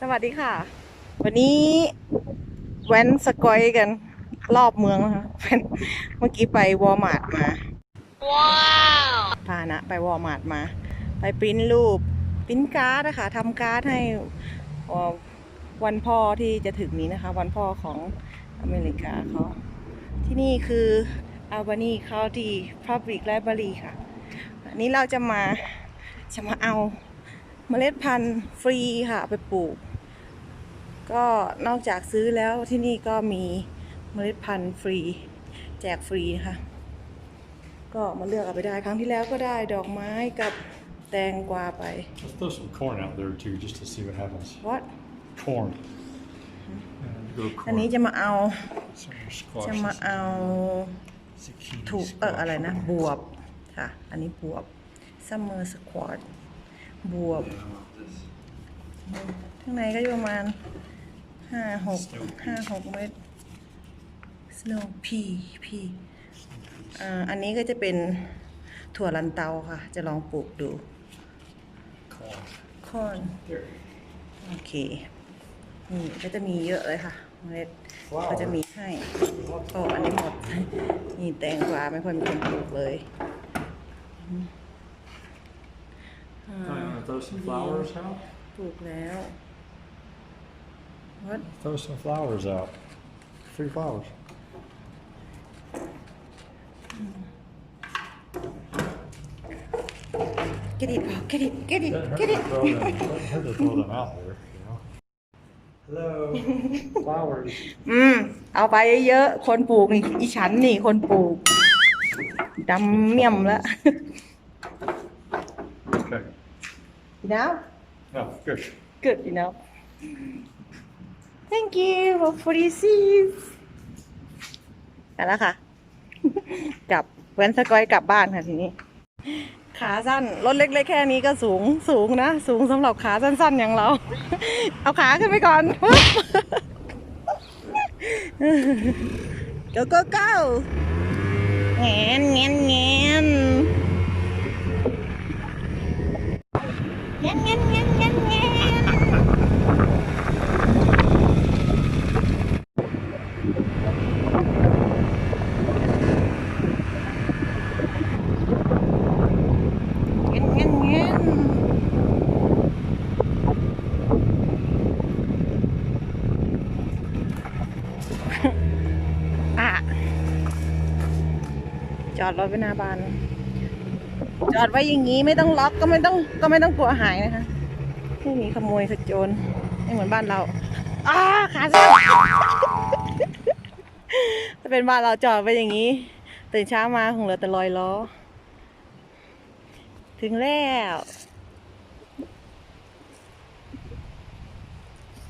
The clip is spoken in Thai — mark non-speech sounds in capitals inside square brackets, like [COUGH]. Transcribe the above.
สวัสดีค่ะ วันนี้แว้นสกอยกันรอบเมืองนะคะแว้นเมื่อกี้ไปวอลมาร์ทมา ว้าวพานะไปวอลมาร์ทมา ไปปริ้นรูปปริ้นการ์ดนะคะทำการ์ดให้เอ่อวันพ่อที่จะถึงนี้นะคะ วันพ่อของอเมริกาเขาที่นี่คืออัลบานีคาวดีพับลิกไลบรารีค่ะ อันนี้เราจะมาจะมาเอา เมล็ดพันธุ์ฟรีค่ะเอาไปปลูก ก็นอกจากซื้อแล้วที่นี่ก็มีเมล็ดพันธุ์ฟรี แจกฟรีค่ะก็มาเลือกเอาไปได้ครั้งที่แล้วก็ได้ดอกไม้กับแตงกวาไป Let's throw some corn out there too, just to see what happens. what Corn. And go อัน corn. นี้จะมาเอา Some จะมา squashes. เอา Zucchini ถูกเออ squash. อะไรนะบวบค่ะ อันนี้บวบ summer squash บวบข้างในก็อยู่ประมาณห้าหกห้าหกเมตร snow pea pea อ่าอันนี้ก็จะเป็นถั่วลันเตาค่ะ จะลองปลูกดู Corn. คอนโอเค นี่ก็จะมีเยอะเลยค่ะเมล็ดก็จะมีให้โอ้อันนี้หมด นี่แตงกวาไม่ค่อยมีคนปลูกเลย throw some flowers out? ปลูกแล้ว what Throw some flowers out. Free flowers. get it get it get it Doesn't hurt get to it throw them- doesn't hurt to throw them out there, you know? Hello. Flowers. [LAUGHS] อืม เอาไปเยอะๆ คนปลูกนี่อีฉันนี่คนปลูกดำเมี่ยมแล้ว Okay. [LAUGHS] [LAUGHS] พี่น้ Oh, good. ำ good you know thank you for the seeds ไปแล้วค่ะ กลับแว้นสกอยกลับบ้านค่ะทีนี้ ขาสั้น รถเล็กๆแค่นี้ก็สูงสูงนะ สูงสำหรับขาสั้นๆอย่างเรา เอาขาขึ้นไปก่อน go go go แงนแงนแงน เงี้ยเงี้ยเงี้ยเงี้ยเงี้ยจอดรถไว้หน้าบ้าน จอดไว้อย่างนี้ไม่ต้องล็อกก็ไม่ต้องก็ไม่ต้องกลัวหายนะคะไม่มีขโมยขโจรไม่เหมือนบ้านเราอ้าขาสั้นถ้าเป็นบ้านเราจอดไว้อย่างนี้ตื่นเช้ามาคงเหลือแต่รอยล้อ ถึงแล้ว